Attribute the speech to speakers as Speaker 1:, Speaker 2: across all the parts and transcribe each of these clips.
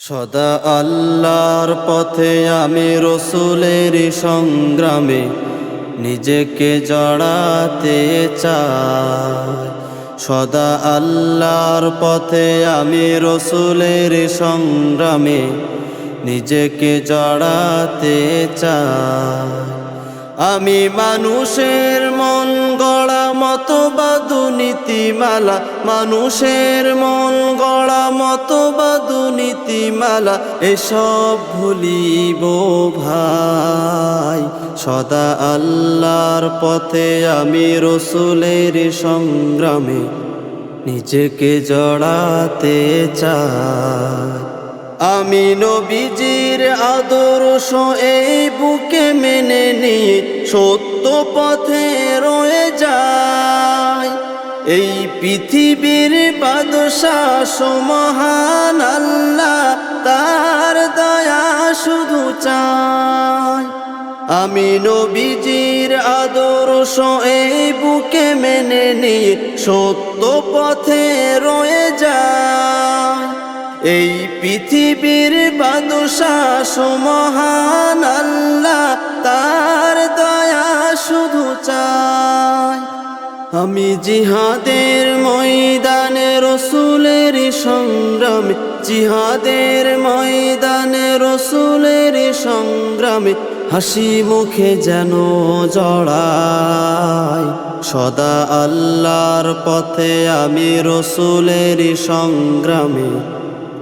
Speaker 1: সদা আল্লাহর পথে আমি রসুলের সংগ্রামে নিজেকে জড়াতে চাই। সদা আল্লাহর পথে আমি রসুলের সংগ্রামে নিজেকে জড়াতে চাই। আমি মানুষের মন গড়া মতবাদু নীতিমালা, মানুষের মন গড়া মতবাদু নীতিমালা এসব ভুলিব ভাই। সদা আল্লাহর পথে আমি রসুলের সংগ্রামে নিজেকে জড়াতে চাই। আমি নবীজির আদর্শ এই বুকে মেনে নিয়ে সত্য পথে রয়ে যায় এই পৃথিবীর বাদশাহ মহান আল্লাহ, তার দয়া শুধু চায় আমি নবীজির আদর্শ এই বুকে মেনে নিয়ে সত্য পথে রয়ে যায় এই পৃথিবীর বাদশাহ মহান আল্লাহ, তার দয়া শুধু চায় আমি জিহাদের ময়দানে রসুলের সংগ্রামে, জিহাদের ময়দানে রসুলের সংগ্রামে হাসি মুখে যেন জড়াই। সদা আল্লাহর পথে আমি রসুলের সংগ্রামে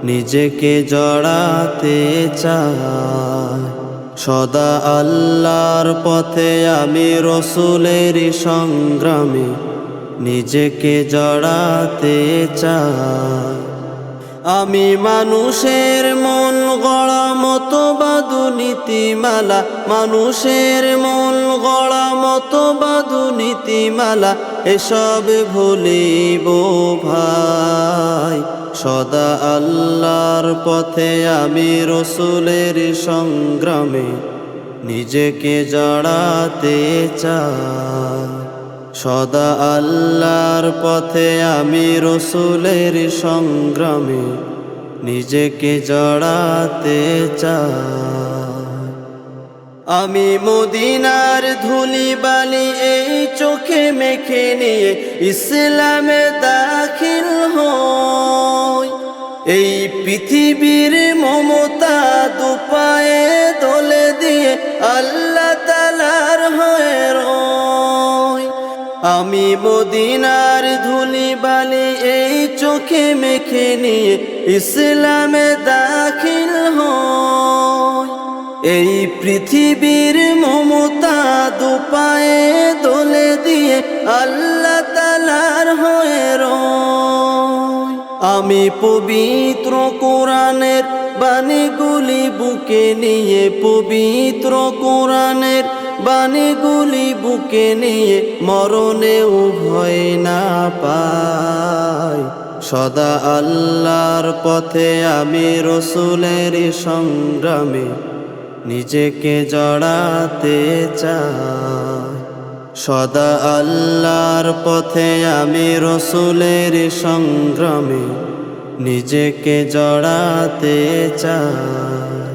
Speaker 1: নিজেকে জড়াতে চাই। সদা আল্লাহর পথে আমি রসুলের সংগ্রামে নিজেকে জড়াতে চাই। আমি মানুষের মন গড়া মতো বা নীতিমালা মানুষের মন গড়া মতো বা নীতিমালা এসব ভুলিব ভাই। সদা আল্লাহর পথে আমি রসুলের সংগ্রামে নিজেকে জড়াতে চাই। সদা আল্লাহর পথে আমি রসুলের সংগ্রামে নিজেকে জড়াতে চাই। আমি মদিনার ধুলি বালি এই চোখে মেখে নিয়ে ইসলামে দাখিল হই। এই পৃথিবীর মমতা দুপায়ে দলে দিয়ে আল্লাহ আমি মদিনার ধুলি বালি এই চোখে মেখে নিয়ে ইসলামে দাখিল হই। এই পৃথিবীর মমতা দুপায়ে দোলে দিয়ে আল্লাহ তালার হয়ে আমি পবিত্র কোরআনের বাণীগুলি বুকে নিয়ে পবিত্র কোরআনের বাণীগুলি বুকে নিয়ে মরণে ভয় না পাই সদা আল্লাহর পথে আমি রসুলের সংগ্রামে নিজেকে জড়াতে চাই। সদা আল্লাহর পথে আমি রসুলের সংগ্রামে নিজেকে জড়াতে চাই।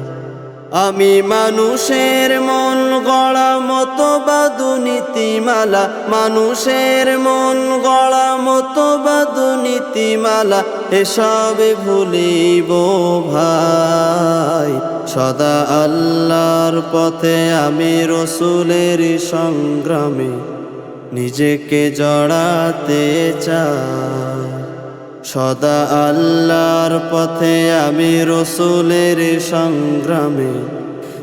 Speaker 1: আমি মানুষের মন গড়া মতো বা নীতিমালা মানুষের মন গড়া মতো বা নীতিমালা এসব ভুলিব ভাই। সদা আল্লাহর পথে আমি রসুলের সংগ্রামে নিজেকে জড়াতে চাই। সদা আল্লাহর পথে আমি রসুলের সংগ্রামে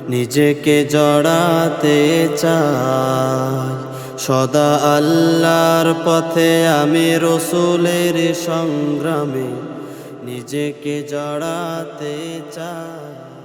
Speaker 1: নিজেকে জড়াতে চাই। সদা আল্লাহর পথে আমি রসুলের সংগ্রামে নিজেকে জড়াতে চাই।